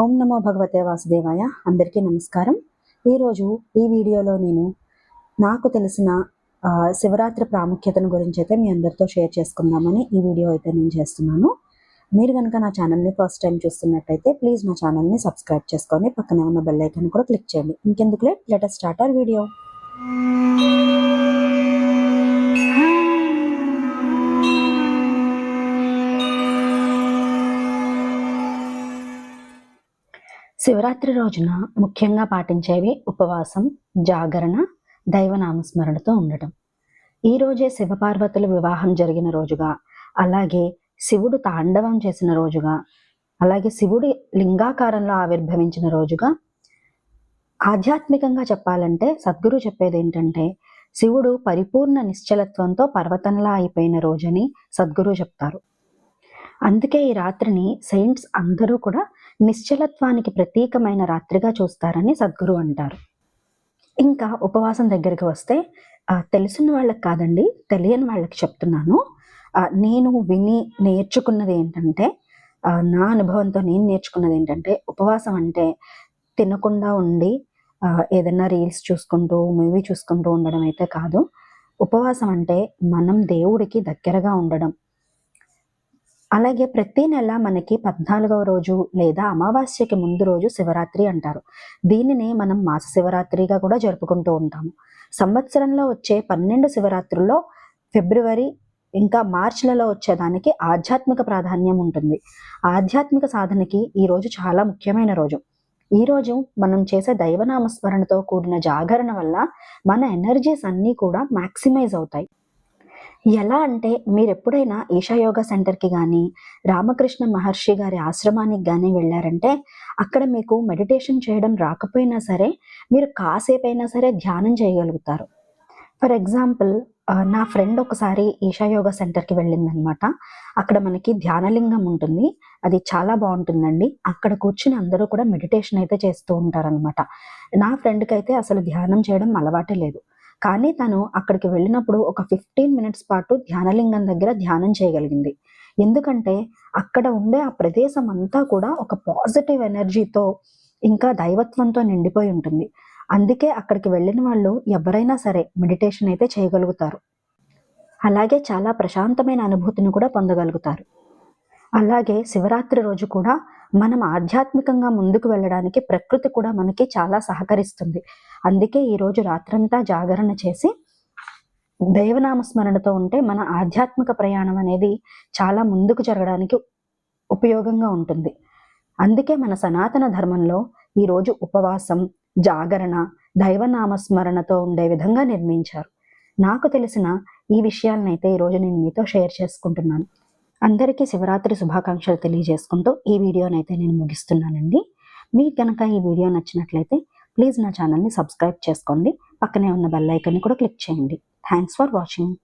ఓం నమో భగవతే వాసుదేవాయ అందరికీ నమస్కారం. ఈరోజు ఈ వీడియోలో నేను నాకు తెలిసిన శివరాత్రి ప్రాముఖ్యతను గురించి అయితే మీ అందరితో షేర్ చేసుకుందామని ఈ వీడియో అయితే నేను చేస్తున్నాను. మీరు కనుక నా ఛానల్ని ఫస్ట్ టైం చూస్తున్నట్టయితే ప్లీజ్ నా ఛానల్ని సబ్స్క్రైబ్ చేసుకొని పక్కనే ఉన్న బెల్ ఐకాన్ కూడా క్లిక్ చేయండి. ఇంకెందుకు late? Let's start our video Shivaratri రోజున ముఖ్యంగా పాటించేవి ఉపవాసం జాగరణ దైవనామస్మరణతో ఉండటం. ఈ రోజే శివపార్వతుల వివాహం జరిగిన రోజుగా అలాగే శివుడు తాండవం చేసిన రోజుగా అలాగే శివుడి లింగాకారంలో ఆవిర్భవించిన రోజుగా ఆధ్యాత్మికంగా చెప్పాలంటే సద్గురు చెప్పేది ఏంటంటే శివుడు పరిపూర్ణ నిశ్చలత్వంతో పర్వతంలా అయిపోయిన రోజని సద్గురు చెప్తారు. అందుకే ఈ రాత్రిని సెయింట్స్ అందరూ కూడా నిశ్చలత్వానికి ప్రతీకమైన రాత్రిగా చూస్తారని సద్గురు అంటారు. ఇంకా ఉపవాసం దగ్గరికి వస్తే తెలిసిన వాళ్ళకి కాదండి తెలియని వాళ్ళకి చెప్తున్నాను. నేను విని నేర్చుకున్నది ఏంటంటే నా అనుభవంతో నేను నేర్చుకున్నది ఏంటంటే ఉపవాసం అంటే తినకుండా ఉండి ఏదైనా రీల్స్ చూసుకుంటూ మూవీ చూసుకుంటూ ఉండడం అయితే కాదు. ఉపవాసం అంటే మనం దేవుడికి దగ్గరగా ఉండడం. అలాగే ప్రతి నెల మనకి పద్నాలుగవ రోజు లేదా అమావాస్యకి ముందు రోజు శివరాత్రి అంటారు. దీనిని మనం మాస శివరాత్రిగా కూడా జరుపుకుంటూ ఉంటాము. సంవత్సరంలో వచ్చే పన్నెండు శివరాత్రుల్లో ఫిబ్రవరి ఇంకా మార్చ్లలో వచ్చేదానికి ఆధ్యాత్మిక ప్రాధాన్యం ఉంటుంది. ఆధ్యాత్మిక సాధనకి ఈ రోజు చాలా ముఖ్యమైన రోజు. ఈ రోజు మనం చేసే దైవనామస్మరణతో కూడిన జాగరణ వల్ల మన ఎనర్జీస్ అన్నీ కూడా మ్యాక్సిమైజ్ అవుతాయి. ఎలా అంటే మీరు ఎప్పుడైనా ఈషా సెంటర్కి కానీ రామకృష్ణ మహర్షి గారి ఆశ్రమానికి కానీ వెళ్ళారంటే అక్కడ మీకు మెడిటేషన్ చేయడం రాకపోయినా సరే మీరు కాసేపైనా సరే ధ్యానం చేయగలుగుతారు. ఫర్ ఎగ్జాంపుల్ నా ఫ్రెండ్ ఒకసారి ఈషా సెంటర్కి వెళ్ళిందనమాట. అక్కడ మనకి ధ్యానలింగం ఉంటుంది. అది చాలా బాగుంటుందండి. అక్కడ కూర్చుని అందరూ కూడా మెడిటేషన్ అయితే చేస్తూ ఉంటారనమాట. నా ఫ్రెండ్కి అయితే అసలు ధ్యానం చేయడం అలవాటే లేదు. కానీ తను అక్కడికి వెళ్ళినప్పుడు ఒక ఫిఫ్టీన్ మినిట్స్ పాటు ధ్యానలింగం దగ్గర ధ్యానం చేయగలిగింది. ఎందుకంటే అక్కడ ఉండే ఆ ప్రదేశం అంతా కూడా ఒక పాజిటివ్ ఎనర్జీతో ఇంకా దైవత్వంతో నిండిపోయి ఉంటుంది. అందుకే అక్కడికి వెళ్ళిన వాళ్ళు ఎవరైనా సరే మెడిటేషన్ అయితే చేయగలుగుతారు. అలాగే చాలా ప్రశాంతమైన అనుభూతిని కూడా పొందగలుగుతారు. అలాగే శివరాత్రి రోజు కూడా మనం ఆధ్యాత్మికంగా ముందుకు వెళ్ళడానికి ప్రకృతి కూడా మనకి చాలా సహకరిస్తుంది. అందుకే ఈరోజు రాత్రంతా జాగరణ చేసి దైవనామస్మరణతో ఉంటే మన ఆధ్యాత్మిక ప్రయాణం అనేది చాలా ముందుకు జరగడానికి ఉపయోగంగా ఉంటుంది. అందుకే మన సనాతన ధర్మంలో ఈరోజు ఉపవాసం జాగరణ దైవనామస్మరణతో ఉండే విధంగా నిర్మించారు. నాకు తెలిసిన ఈ విషయాలనైతే ఈరోజు నేను మీతో షేర్ చేసుకుంటున్నాను. అందరికీ శివరాత్రి శుభాకాంక్షలు తెలియజేసుకుంటూ ఈ వీడియోనైతే నేను ముగిస్తున్నానండి. మీకు కనుక ఈ వీడియో నచ్చినట్లయితే ప్లీజ్ నా ఛానల్ని సబ్స్క్రైబ్ చేసుకోండి. పక్కనే ఉన్న బెల్ ఐకన్ని కూడా క్లిక్ చేయండి. Thanks for watching.